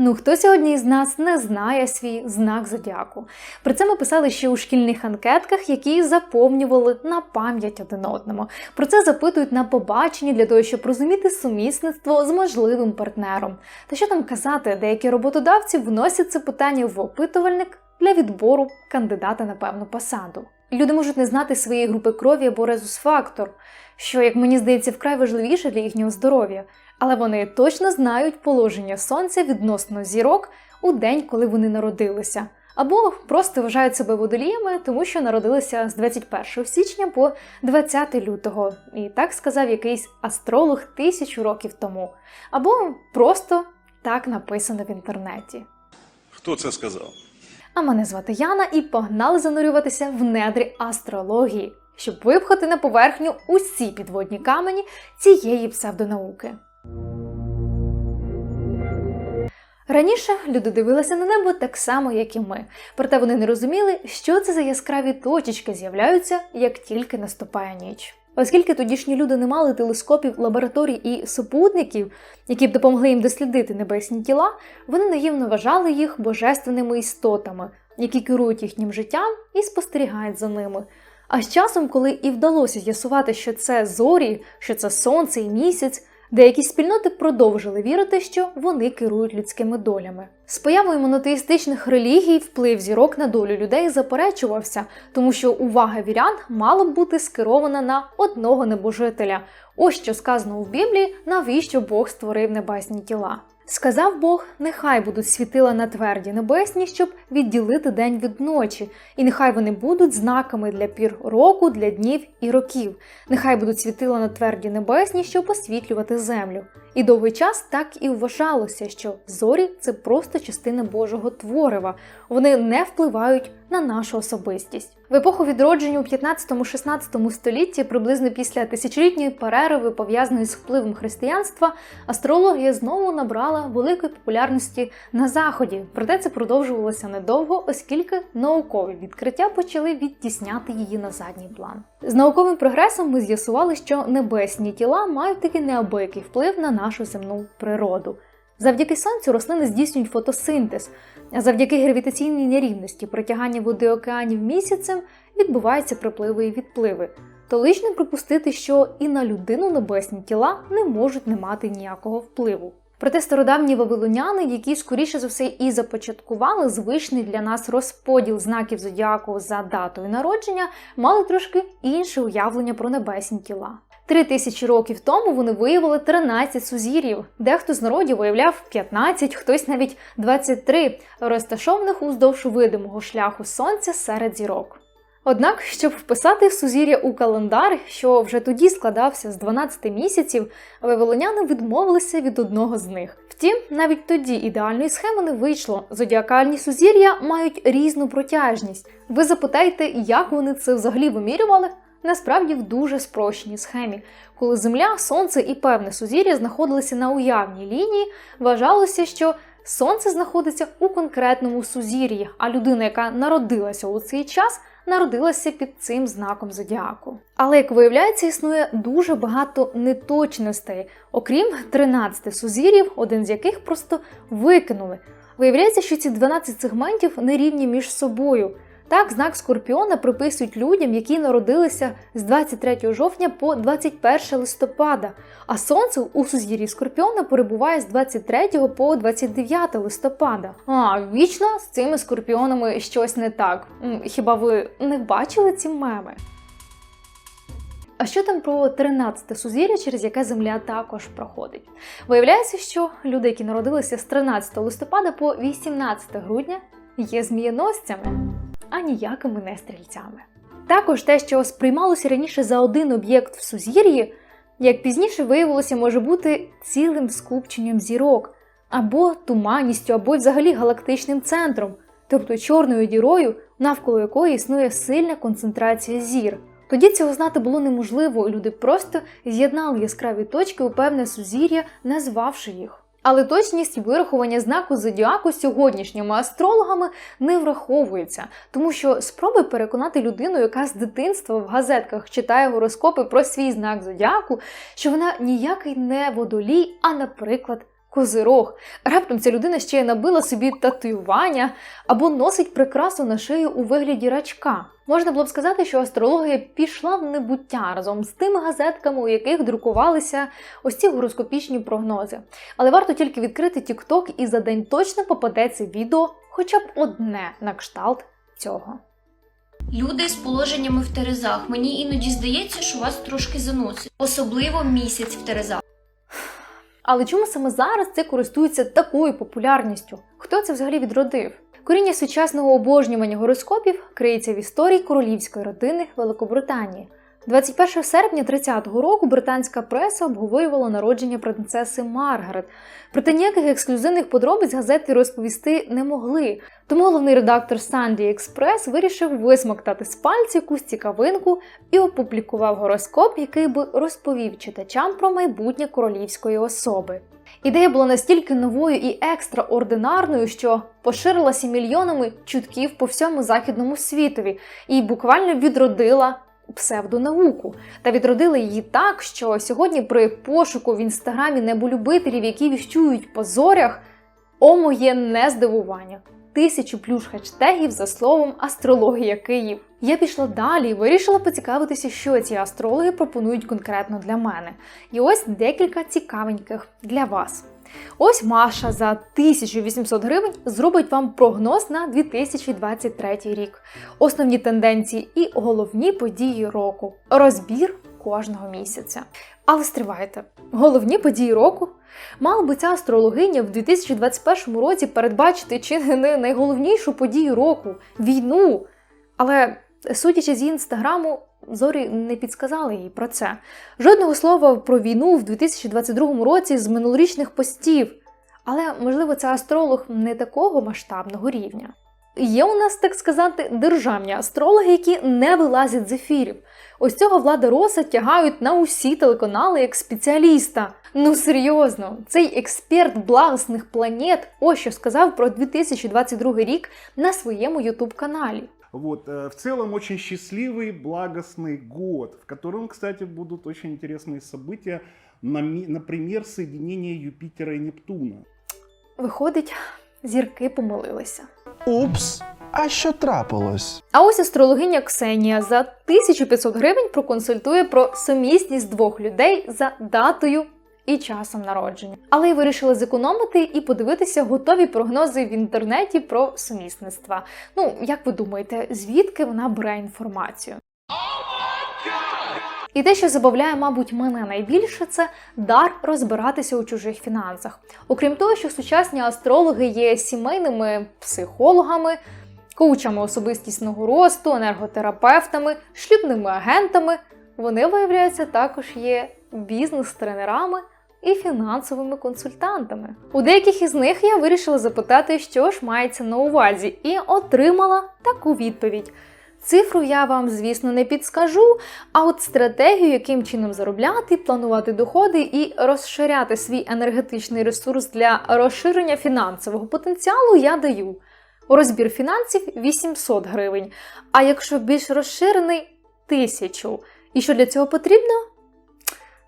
Ну, хто сьогодні із нас не знає свій знак зодіаку? Про це ми писали ще у шкільних анкетках, які заповнювали на пам'ять один одному. Про це запитують на побаченні для того, щоб розуміти сумісництво з можливим партнером. Та що там казати, деякі роботодавці вносять це питання в опитувальник для відбору кандидата на певну посаду. Люди можуть не знати своєї групи крові або резус-фактор, що, як мені здається, вкрай важливіше для їхнього здоров'я але вони точно знають положення сонця відносно зірок у день, коли вони народилися, або просто вважають себе водоліями, тому що народилися з 21 січня по 20 лютого, і так сказав якийсь астролог тисячу років тому, або просто так написано в інтернеті. Хто це сказав? А мене звати Яна і погнали занурюватися в недрі астрології, щоб випхати на поверхню усі підводні камені цієї псевдонауки. Раніше люди дивилися на небо так само, як і ми, проте вони не розуміли, що це за яскраві точечки з'являються, як тільки наступає ніч. Оскільки тодішні люди не мали телескопів, лабораторій і супутників, які б допомогли їм дослідити небесні тіла, вони наївно вважали їх божественними істотами, які керують їхнім життям і спостерігають за ними. А з часом, коли і вдалося з'ясувати, що це зорі, що це сонце і місяць, Деякі спільноти продовжили вірити, що вони керують людськими долями. З появою монотеїстичних релігій вплив зірок на долю людей заперечувався, тому що увага вірян мала б бути скерована на одного небожителя. Ось що сказано в Біблії, навіщо Бог створив небесні тіла. Сказав Бог: нехай будуть світила на тверді небесні, щоб відділити день від ночі, і нехай вони будуть знаками для пір року, для днів і років. Нехай будуть світила на тверді небесні, щоб освітлювати землю. І довгий час так і вважалося, що зорі це просто частина Божого творива, вони не впливають на нашу особистість. В епоху відродження у 15-16 столітті, приблизно після тисячолітньої перерви, пов'язаної з впливом християнства, астрологія знову набрала великої популярності на заході. Проте це продовжувалося недовго, оскільки наукові відкриття почали відтісняти її на задній план. З науковим прогресом ми з'ясували, що небесні тіла мають такий неабиякий вплив на нашу земну природу. Завдяки сонцю рослини здійснюють фотосинтез, а завдяки гравітаційній нерівності притягання води океанів місяцем відбуваються припливи і відпливи. То лиш не припустити, що і на людину небесні тіла не можуть не мати ніякого впливу. Проте стародавні вавилоняни, які скоріше за все і започаткували звичний для нас розподіл знаків зодіаку за датою народження, мали трошки інше уявлення про небесні тіла. Три тисячі років тому вони виявили 13 сузір'їв. Дехто з народів виявляв 15, хтось навіть 23, розташованих уздовж видимого шляху сонця серед зірок. Однак, щоб вписати сузір'я у календар, що вже тоді складався з 12 місяців, вавилоняни відмовилися від одного з них. Втім, навіть тоді ідеальної схеми не вийшло. Зодіакальні сузір'я мають різну протяжність. Ви запитаєте, як вони це взагалі вимірювали? Насправді в дуже спрощеній схемі. Коли Земля, Сонце і певне сузір'я знаходилися на уявній лінії, вважалося, що Сонце знаходиться у конкретному сузір'ї, а людина, яка народилася у цей час, народилася під цим знаком зодіаку. Але як виявляється, існує дуже багато неточностей, окрім 13 сузір'їв, один з яких просто викинули. Виявляється, що ці 12 сегментів не рівні між собою. Так, знак Скорпіона приписують людям, які народилися з 23 жовтня по 21 листопада, а сонце у сузір'ї Скорпіона перебуває з 23 по 29 листопада. А вічно з цими скорпіонами щось не так. Хіба ви не бачили ці меми? А що там про 13 сузір'я, через яке Земля також проходить? Виявляється, що люди, які народилися з 13 листопада по 18 грудня, є змієносцями а ніякими не стрільцями. Також те, що сприймалося раніше за один об'єкт в сузір'ї, як пізніше виявилося, може бути цілим скупченням зірок, або туманністю, або взагалі галактичним центром, тобто чорною дірою, навколо якої існує сильна концентрація зір. Тоді цього знати було неможливо, люди просто з'єднали яскраві точки у певне сузір'я, назвавши їх. Але точність вирахування знаку зодіаку сьогоднішніми астрологами не враховується, тому що спроби переконати людину, яка з дитинства в газетках читає гороскопи про свій знак зодіаку, що вона ніякий не водолій, а, наприклад, Козирог. Раптом ця людина ще й набила собі татуювання або носить прикрасу на шию у вигляді рачка. Можна було б сказати, що астрологія пішла в небуття разом з тими газетками, у яких друкувалися ось ці гороскопічні прогнози. Але варто тільки відкрити TikTok і за день точно попадеться відео, хоча б одне на кшталт цього. Люди з положеннями в терезах. Мені іноді здається, що вас трошки заносить, особливо місяць в терезах. Але чому саме зараз це користується такою популярністю? Хто це взагалі відродив? Коріння сучасного обожнювання гороскопів криється в історії королівської родини Великобританії. 21 серпня 30-го року британська преса обговорювала народження принцеси Маргарет. Проте ніяких ексклюзивних подробиць газети розповісти не могли. Тому головний редактор Санді Експрес вирішив висмоктати з пальця якусь цікавинку і опублікував гороскоп, який би розповів читачам про майбутнє королівської особи. Ідея була настільки новою і екстраординарною, що поширилася мільйонами чутків по всьому західному світові і буквально відродила псевдонауку. Та відродила її так, що сьогодні при пошуку в інстаграмі неболюбителів, які віщують по зорях, о моє не здивування. Тисячу плюс хештегів за словом Астрологія Київ. Я пішла далі і вирішила поцікавитися, що ці астрологи пропонують конкретно для мене. І ось декілька цікавеньких для вас. Ось Маша за 1800 гривень зробить вам прогноз на 2023 рік, основні тенденції і головні події року, розбір кожного місяця. Але стривайте, головні події року мала би ця астрологиня в 2021 році передбачити чи не найголовнішу подію року війну. Але судячи з інстаграму, зорі не підсказали їй про це. Жодного слова про війну в 2022 році з минулорічних постів. Але, можливо, це астролог не такого масштабного рівня. Є у нас, так сказати, державні астрологи, які не вилазять з ефірів. Ось цього влада Роса тягають на усі телеканали як спеціаліста. Ну серйозно, цей експерт благосних планет ось що сказав про 2022 рік на своєму ютуб-каналі. Вот, э, в целом очень счастливый, благостный год, в котором, кстати, будут очень интересные события, нами- например, соединение Юпитера и Нептуна. Виходить, зірки помилилися. Упс, а що трапилось? А ось астрологиня Ксенія за 1500 гривень проконсультує про сумісність двох людей за датою і часом народження. Але й вирішила зекономити і подивитися готові прогнози в інтернеті про сумісництва. Ну, як ви думаєте, звідки вона бере інформацію? І те, що забавляє, мабуть, мене найбільше, це дар розбиратися у чужих фінансах. Окрім того, що сучасні астрологи є сімейними психологами, коучами особистісного росту, енерготерапевтами, шлюбними агентами, вони, виявляється, також є бізнес-тренерами і фінансовими консультантами. У деяких із них я вирішила запитати, що ж мається на увазі, і отримала таку відповідь. Цифру я вам, звісно, не підскажу, а от стратегію, яким чином заробляти, планувати доходи і розширяти свій енергетичний ресурс для розширення фінансового потенціалу я даю. Розбір фінансів 800 гривень, а якщо більш розширений 1000. І що для цього потрібно?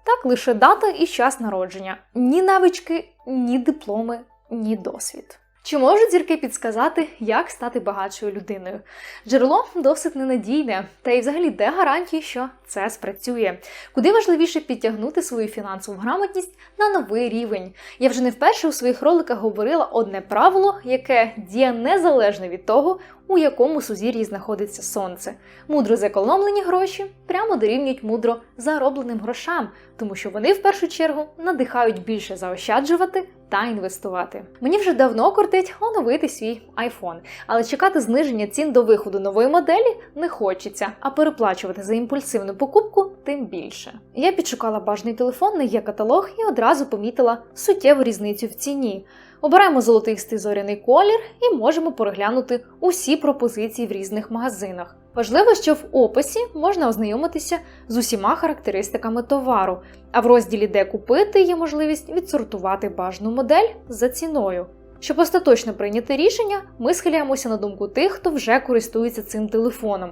Так, лише дата і час народження. Ні навички, ні дипломи, ні досвід. Чи можуть зірки підсказати, як стати багатшою людиною? Джерело досить ненадійне, та й взагалі де гарантії, що це спрацює. Куди важливіше підтягнути свою фінансову грамотність на новий рівень. Я вже не вперше у своїх роликах говорила одне правило, яке діє незалежно від того, у якому сузір'ї знаходиться сонце. Мудро зекономлені гроші прямо дорівнюють мудро заробленим грошам, тому що вони в першу чергу надихають більше заощаджувати та інвестувати. Мені вже давно кортить оновити свій iPhone, але чекати зниження цін до виходу нової моделі не хочеться, а переплачувати за імпульсивну покупку тим більше. Я підшукала бажаний телефон на є каталог і одразу помітила суттєву різницю в ціні. Обираємо золотистий зоряний колір і можемо переглянути усі пропозиції в різних магазинах. Важливо, що в описі можна ознайомитися з усіма характеристиками товару, а в розділі Де купити є можливість відсортувати бажану модель за ціною. Щоб остаточно прийняти рішення, ми схиляємося на думку тих, хто вже користується цим телефоном.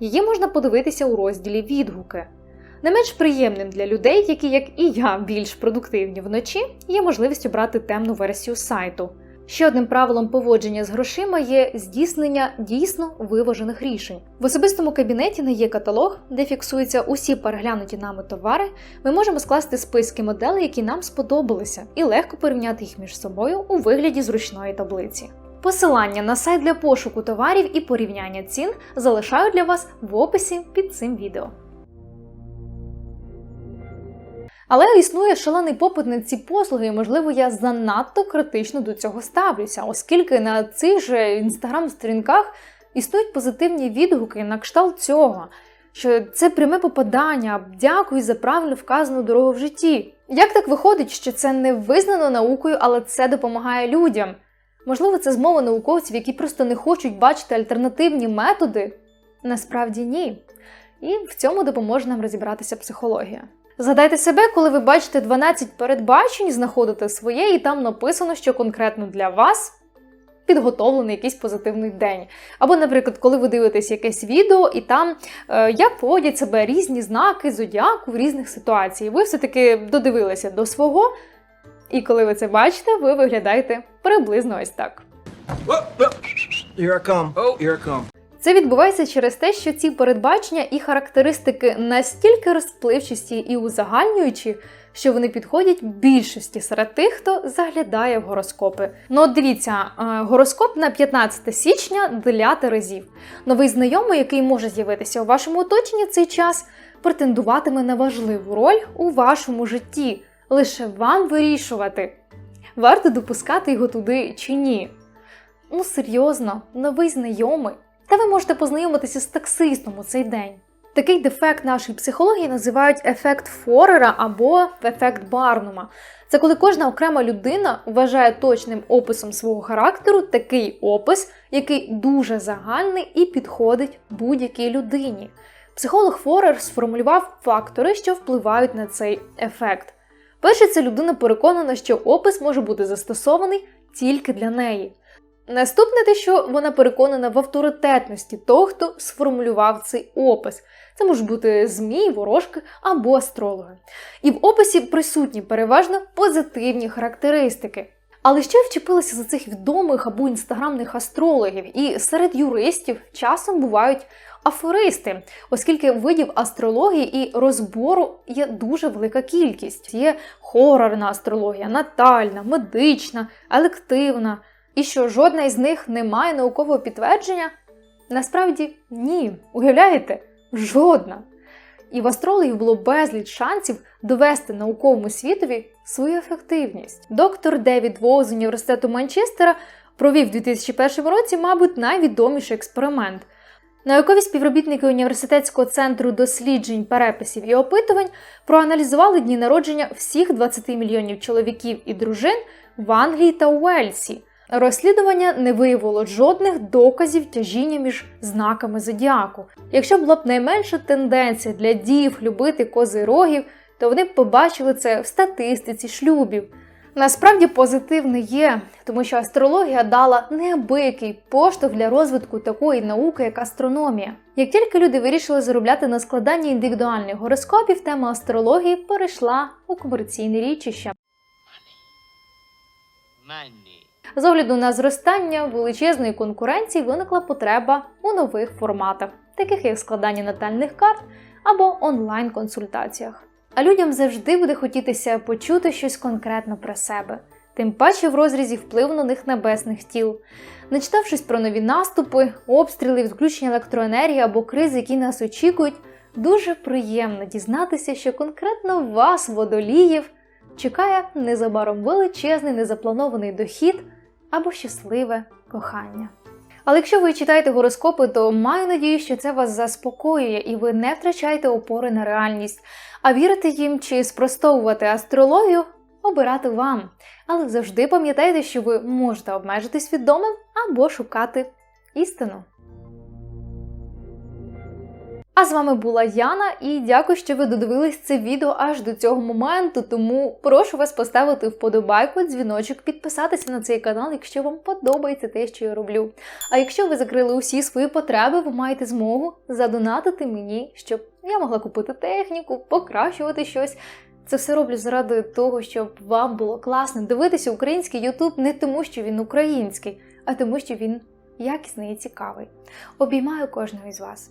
Її можна подивитися у розділі Відгуки. Не менш приємним для людей, які, як і я, більш продуктивні вночі, є можливість обрати темну версію сайту. Ще одним правилом поводження з грошима є здійснення дійсно виважених рішень. В особистому кабінеті не є каталог, де фіксуються усі переглянуті нами товари. Ми можемо скласти списки моделей, які нам сподобалися, і легко порівняти їх між собою у вигляді зручної таблиці. Посилання на сайт для пошуку товарів і порівняння цін залишаю для вас в описі під цим відео. Але існує шалений попит на ці послуги, і можливо, я занадто критично до цього ставлюся, оскільки на цих же інстаграм-сторінках існують позитивні відгуки на кшталт цього, що це пряме попадання, дякую за правильно вказану дорогу в житті. Як так виходить, що це не визнано наукою, але це допомагає людям? Можливо, це змова науковців, які просто не хочуть бачити альтернативні методи? Насправді ні. І в цьому допоможе нам розібратися психологія. Згадайте себе, коли ви бачите 12 передбачень, знаходите своє, і там написано, що конкретно для вас підготовлений якийсь позитивний день. Або, наприклад, коли ви дивитесь якесь відео, і там е, як поводять себе різні знаки зодіаку в різних ситуаціях. Ви все-таки додивилися до свого, і коли ви це бачите, ви виглядаєте приблизно ось так. Here I come. Oh, here I come. Це відбувається через те, що ці передбачення і характеристики настільки розпливчасті і узагальнюючі, що вони підходять більшості серед тих, хто заглядає в гороскопи. Ну от дивіться, е, гороскоп на 15 січня для Терезів. Новий знайомий, який може з'явитися у вашому оточенні цей час, претендуватиме на важливу роль у вашому житті. Лише вам вирішувати, варто допускати його туди чи ні. Ну серйозно, новий знайомий. Та ви можете познайомитися з таксистом у цей день. Такий дефект нашої психології називають ефект Форера або ефект Барнума. Це коли кожна окрема людина вважає точним описом свого характеру такий опис, який дуже загальний і підходить будь-якій людині. Психолог Форер сформулював фактори, що впливають на цей ефект. Перше, це людина переконана, що опис може бути застосований тільки для неї. Наступне те, що вона переконана в авторитетності того, хто сформулював цей опис. Це можуть бути ЗМІ, ворожки або астрологи. І в описі присутні переважно позитивні характеристики. Але ще вчепилися за цих відомих або інстаграмних астрологів, і серед юристів часом бувають афористи, оскільки видів астрології і розбору є дуже велика кількість. Є хорорна астрологія, натальна, медична, елективна. І що жодна із них не має наукового підтвердження? Насправді ні. Уявляєте? Жодна. І в астрологів було безліч шансів довести науковому світові свою ефективність. Доктор Девід Воу з університету Манчестера провів у 2001 році, мабуть, найвідоміший експеримент. Наукові співробітники університетського центру досліджень, переписів і опитувань проаналізували дні народження всіх 20 мільйонів чоловіків і дружин в Англії та Уельсі. Розслідування не виявило жодних доказів тяжіння між знаками зодіаку. Якщо була б найменша тенденція для дів любити козирогів, то вони б побачили це в статистиці шлюбів. Насправді позитивне є, тому що астрологія дала неабиякий поштовх для розвитку такої науки, як астрономія. Як тільки люди вирішили заробляти на складанні індивідуальних гороскопів, тема астрології перейшла у комерційне річище. З огляду на зростання величезної конкуренції виникла потреба у нових форматах, таких як складання натальних карт або онлайн-консультаціях. А людям завжди буде хотітися почути щось конкретно про себе, тим паче в розрізі впливу на них небесних тіл. Не читавшись про нові наступи, обстріли, відключення електроенергії або кризи, які нас очікують, дуже приємно дізнатися, що конкретно вас, водоліїв, чекає незабаром величезний незапланований дохід або щасливе кохання. Але якщо ви читаєте гороскопи, то маю надію, що це вас заспокоює і ви не втрачаєте опори на реальність, а вірити їм чи спростовувати астрологію обирати вам. Але завжди пам'ятайте, що ви можете обмежитись відомим або шукати істину. А з вами була Яна, і дякую, що ви додивились це відео аж до цього моменту. Тому прошу вас поставити вподобайку, дзвіночок, підписатися на цей канал, якщо вам подобається те, що я роблю. А якщо ви закрили усі свої потреби, ви маєте змогу задонатити мені, щоб я могла купити техніку, покращувати щось. Це все роблю заради того, щоб вам було класно дивитися український Ютуб не тому, що він український, а тому, що він якісний і цікавий. Обіймаю кожного із вас.